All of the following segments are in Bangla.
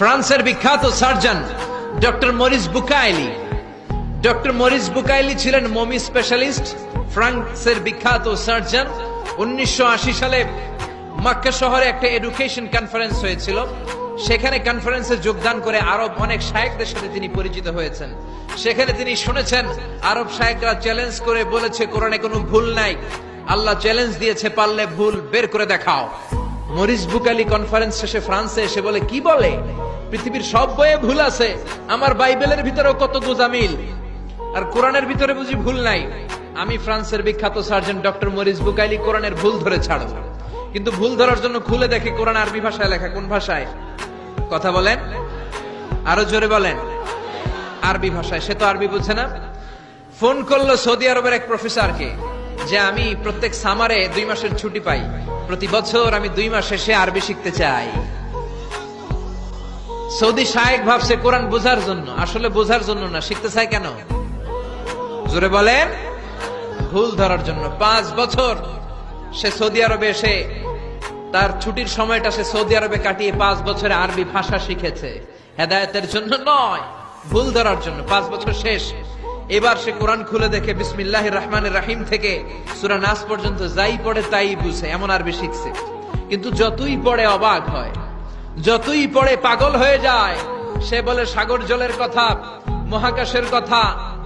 ফ্রান্সের বিখ্যাত surgeon, doctor Maurice Bucaille. Doctor Maurice Bucaille ছিলেন মমি স্পেশালিস্ট, ফ্রান্সের বিখ্যাত সার্জন। উনিশশো আশি সালে মক্কা শহরে একটা এডুকেশন কনফারেন্স হয়েছিল। সেখানে কনফারেন্সে যোগদান করে আরব অনেক শায়েকদের সাথে তিনি পরিচিত হয়েছেন। সেখানে তিনি শুনেছেন, আরব শায়েকরা চ্যালেঞ্জ করে বলেছে, কোরআনে কোনো ভুল নাই। আল্লাহ চ্যালেঞ্জ দিয়েছে, পারলে ভুল বের করে দেখাও। মরিস বুকালি কনফারেন্স শেষে ফ্রান্সে এসে বলে, কি বলে? পৃথিবীর সব বইয়ে ভুল আছে। আমার বাইবেলের ভিতরেও কত গোজামিল আর কোরআনের ভিতরে বুঝি ভুল নাই। আমি ফ্রান্সের বিখ্যাত সার্জন ডক্টর মরিস বুকাইলি কোরআনের ভুল ধরে ছাড়ব। কিন্তু ভুল ধরার জন্য খুলে দেখে কোরআন আরবি ভাষায় লেখা। কোন ভাষায়? কথা বলেন। আরও জোরে বলেন। আরবি ভাষায়। সে তো আরবি বুঝে না। ফোন করল সৌদি আরবের এক প্রফেসরকে যে আমি প্রত্যেক সামারে দুই মাসের ছুটি পাই। প্রতি বছর আমি দুই মাস শেষে আরবি শিখতে চাই। সৌদি শায়েক ভাবছে কোরআন বোঝার জন্য। আসলে বোঝার জন্য না, শিখতে চায় কেন? জোরে বলেন, ভুল ধরার জন্য। পাঁচ বছর সে সৌদি আরবে এসে, তার ছুটির সময়টা সে সৌদি আরবে কাটিয়ে পাঁচ বছরে আরবি ভাষা শিখেছে। হেদায়তের জন্য নয়, ভুল ধরার জন্য। পাঁচ বছর শেষ। এবার সে কোরআন খুলে দেখে বিসমিল্লাহ রহমানের রাহিম থেকে সুরা নাস পর্যন্ত যাই পড়ে তাই বুঝে, এমন আরবি শিখছে। কিন্তু যতই পড়ে অবাক হয়, যতই পড়ে পাগল হয়ে যায়, সে বলে সাগর জলের কথা, মহাকাশের কথা,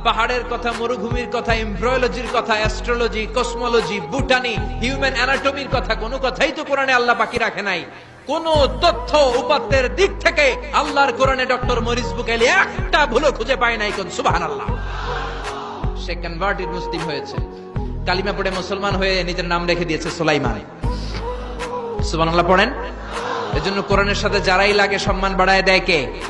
পাহাড়ের কথা, মরুভূমির কথা, এমব্রয়োলজির কথা, অ্যাস্ট্রোলজি, কসমোলজি, বুটানি, হিউম্যান অ্যানাটমির কথা, কোনো কথাই তো কোরআনে আল্লাহ বাকি রাখে নাই। কোন তথ্য উপাত্তের দিক থেকে আল্লাহর কোরআনে ডক্টর মরিস বুকেলি একটা ভুলো খুঁজে পায় নাই কোন সুবাহান আল্লাহ সে কনভার্টেড মুসলিম হয়েছে। কালিমা পড়ে মুসলমান হয়ে নিজের নাম রেখে দিয়েছে সোলাইমান। সুবহানাল্লাহ পড়েন? এজন্য কোরআনের সাথে যারাই লাগে সম্মান বাড়ায় দেয় কে?